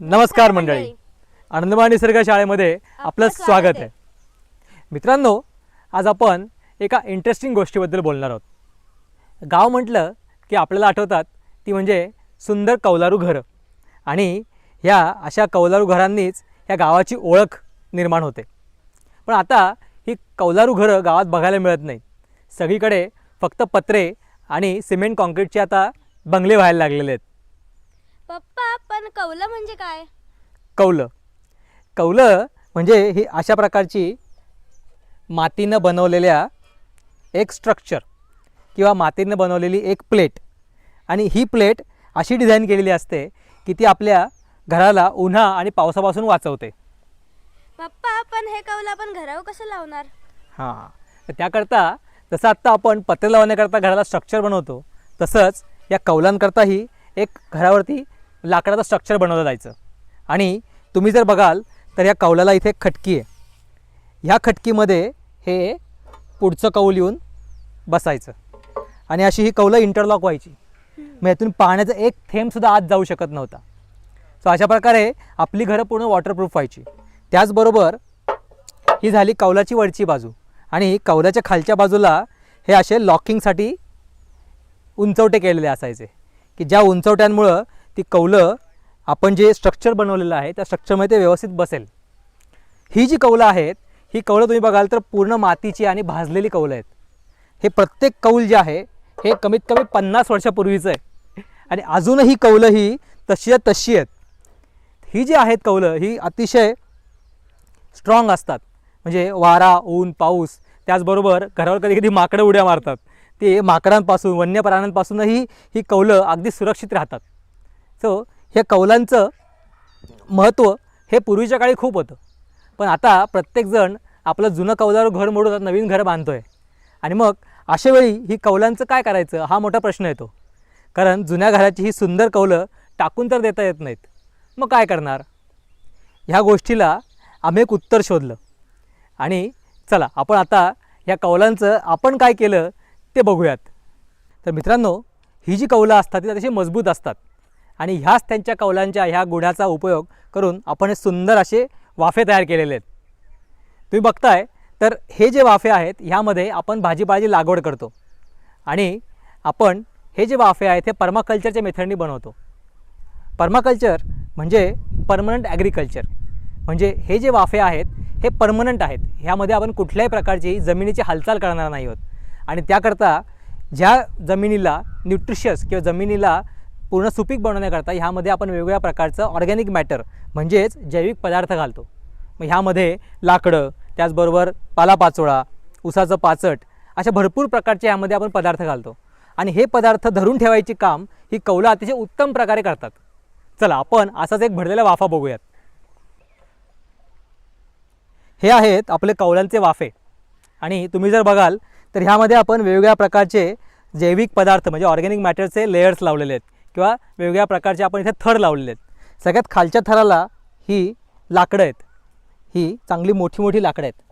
नमस्कार मंडळी. आनंदमय निसर्ग शाळेमध्ये आपलं स्वागत आहे. मित्रांनो आज आपण एका इंटरेस्टिंग गोष्टीबद्दल बोलणार आहोत. गाव म्हटलं की आपल्याला आठवतात ती म्हणजे सुंदर कौलारू घरं. आणि ह्या अशा कौलारू घरांनीच ह्या गावाची ओळख निर्माण होते. पण आता ही कौलारू घरं गावात बघायला मिळत नाहीत. सगळीकडे फक्त पत्रे आणि सिमेंट कॉन्क्रीटचे आता बंगले व्हायला लागलेले आहेत. कौलं म्हणजे काय? कौलं. कौलं म्हणजे ही अशा प्रकारची मातीनं बनवलेल्या एक स्ट्रक्चर किंवा मातीनं बनवलेली एक प्लेट आणि ही प्लेट अशी डिझाईन केलेली असते की ती आपल्या घराला उन्हा आणि पावसापासून वाचवते. पप्पा पण हे कौलं आपण घरावर कसं लावणार? हां. तर त्याकरता जसं आत्ता आपण पत्रे लावण्याकरता घराला स्ट्रक्चर बनवतो तसंच या कौलांकरताही एक घरावरती लाकडाचं स्ट्रक्चर बनवलं जायचं. आणि तुम्ही जर बघाल तर या कौलाला इथे एक खटकी आहे. ह्या खटकीमध्ये हे पुढचं कौल येऊन बसायचं. आणि अशी ही कौलं इंटरलॉक व्हायची. मग यातून पाण्याचा एक थेंबसुद्धा आत जाऊ शकत नव्हता. सो अशा प्रकारे आपली घरं पूर्ण वॉटरप्रूफ व्हायची. त्याचबरोबर ही झाली कौलाची वरची बाजू. आणि कौलाच्या खालच्या बाजूला हे असे लॉकिंगसाठी उंचवटे केलेले असायचे. की ज्या उंचवट्यांमुळं ती कौलं आपण जे स्ट्रक्चर बनवलेलं आहे त्या स्ट्रक्चरमध्ये ते व्यवस्थित बसेल. ही जी कौलं आहेत ही कौलं तुम्ही बघाल तर पूर्ण मातीची आणि भाजलेली कौलं आहेत. हे प्रत्येक कौल जे आहे हे कमीत कमी पन्नास वर्षापूर्वीचं आहे. आणि अजूनही कौलं ही तशी आहेत तशी आहेत. ही जी आहेत कौलं ही अतिशय स्ट्रॉंग असतात. म्हणजे वारा ऊन पाऊस त्याचबरोबर घरावर कधी कधी माकडं उड्या मारतात. ते माकडांपासून वन्य प्राण्यांपासूनही ही कौलं अगदी सुरक्षित राहतात. सो ह्या कौलांचं महत्त्व हे पूर्वीच्या काळी खूप होतं. पण आता प्रत्येकजण आपलं जुनं कौलावर घर मोडून नवीन घर बांधतो आहे आणि मग अशा वेळी ही कौलांचं काय करायचं हा मोठा प्रश्न येतो. कारण जुन्या घराची ही सुंदर कौलं टाकून तर देता येत नाहीत. मग काय करणार? ह्या गोष्टीला आम्ही एक उत्तर शोधलं. आणि चला आपण आता ह्या कौलांचं आपण काय केलं ते बघूयात. तर मित्रांनो ही जी कौलं असतात ती अतिशय मजबूत असतात. आणि ह्याच त्यांच्या कौलांच्या ह्या गुढ्याचा उपयोग करून आपण हे सुंदर असे वाफे तयार केलेले आहेत. तुम्ही बघताय तर हे जे वाफे आहेत ह्यामध्ये आपण भाजीपाल्याची लागवड करतो. आणि आपण हे जे वाफे आहेत हे पर्माकल्चरच्या मेथडनी बनवतो. पर्माकल्चर म्हणजे परमनंट ॲग्रिकल्चर. म्हणजे हे जे वाफे आहेत हे परमनंट आहेत. ह्यामध्ये आपण कुठल्याही प्रकारची जमिनीची हालचाल करणार नाही आहोत. आणि त्याकरता ज्या जमिनीला न्यूट्रिशियस किंवा जमिनीला पूर्ण सुपीक बनवण्याकरता ह्यामध्ये आपण वेगवेगळ्या प्रकारचं ऑर्गॅनिक मॅटर म्हणजेच जैविक पदार्थ घालतो. मग ह्यामध्ये लाकडं त्याचबरोबर पालापाचोळा उसाचं पाचट अशा भरपूर प्रकारचे ह्यामध्ये आपण पदार्थ घालतो. आणि हे पदार्थ धरून ठेवायचे काम ही कौलं अतिशय उत्तम प्रकारे करतात. चला आपण असाच एक भरलेला वाफा बघूयात. हे आहेत आपले कौलांचे वाफे. आणि तुम्ही जर बघाल तर ह्यामध्ये आपण वेगवेगळ्या प्रकारचे जैविक पदार्थ म्हणजे ऑर्गॅनिक मॅटरचे लेयर्स लावलेले आहेत. किंवा वेगवेगळ्या प्रकारचे आपण इथे थर लावलेले आहेत. सगळ्यात खालच्या थराला ही लाकडं आहेत. ही चांगली मोठी मोठी लाकडं आहेत.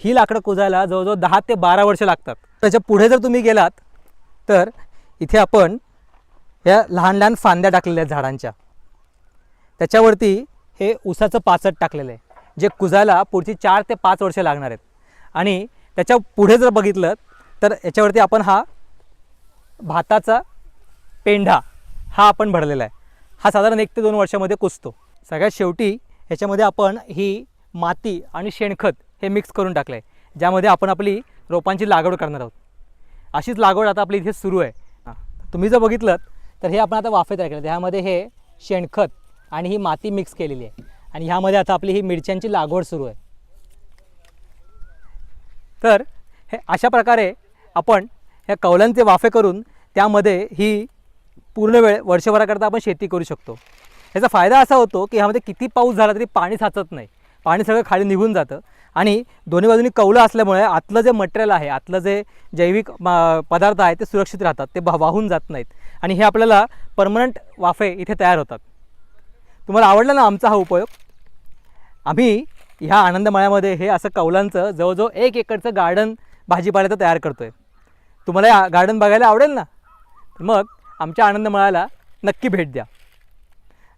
ही लाकडं कुजायला जवळजवळ दहा ते बारा वर्ष लागतात. त्याच्या पुढे जर तुम्ही गेलात तर इथे आपण ह्या लहान लहान फांद्या टाकलेल्या आहेत झाडांच्या. त्याच्यावरती हे ऊसाचं पाचट टाकलेलं आहे जे कुजायला पुढची चार ते पाच वर्ष लागणार आहेत. आणि त्याच्या पुढे जर बघितलं तर याच्यावरती आपण हा भाताचा पेंढा हा आपण भरलेला आहे. हा साधारण एक ते दोन वर्षामध्ये कुसतो. सगळ्यात शेवटी ह्याच्यामध्ये आपण ही माती आणि शेणखत हे मिक्स करून टाकलं आहे. ज्यामध्ये आपण आपली रोपांची लागवड करणार आहोत. अशीच लागवड आता आपली इथे सुरू आहे. तुम्ही जर बघितलं तर हे आपण आता वाफे तयार केलं ह्यामध्ये हे शेणखत आणि ही माती मिक्स केलेली आहे. आणि ह्यामध्ये आता आपली ही मिरच्यांची लागवड सुरू आहे. तर हे अशा प्रकारे आपण ह्या कौलांचे वाफे करून त्यामध्ये ही पूर्ण वेळ वर्षभराकरता आपण शेती करू शकतो. ह्याचा फायदा असा होतो की ह्यामध्ये किती पाऊस झाला तरी पाणी साचत नाही. पाणी सगळं खाली निघून जातं. आणि दोन्ही बाजूनी कौलं असल्यामुळे आतलं जे मटेरियल आहे आतलं जे जैविक पदार्थ आहे ते सुरक्षित राहतात. ते वाहून जात नाहीत. आणि हे आपल्याला परमनंट वाफे इथे तयार होतात. तुम्हाला आवडला ना आमचा हा उपयोग? आम्ही ह्या आनंदमळ्यामध्ये हे असं कौलांचं जवळजवळ एक एकरचं गार्डन भाजीपाल्याचं तयार करतो आहे तुम्हाला या गार्डन बघायला आवडेल ना? मग आमच्या आनंदमळ्याला नक्की भेट द्या.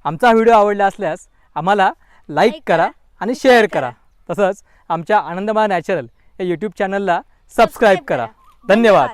आमचा व्हिडिओ आवडला असल्यास आम्हाला लाईक करा आणि शेअर करा. तसंच आमच्या आनंदमा नॅचरल या यूट्यूब चॅनलला सबस्क्राईब करा. धन्यवाद.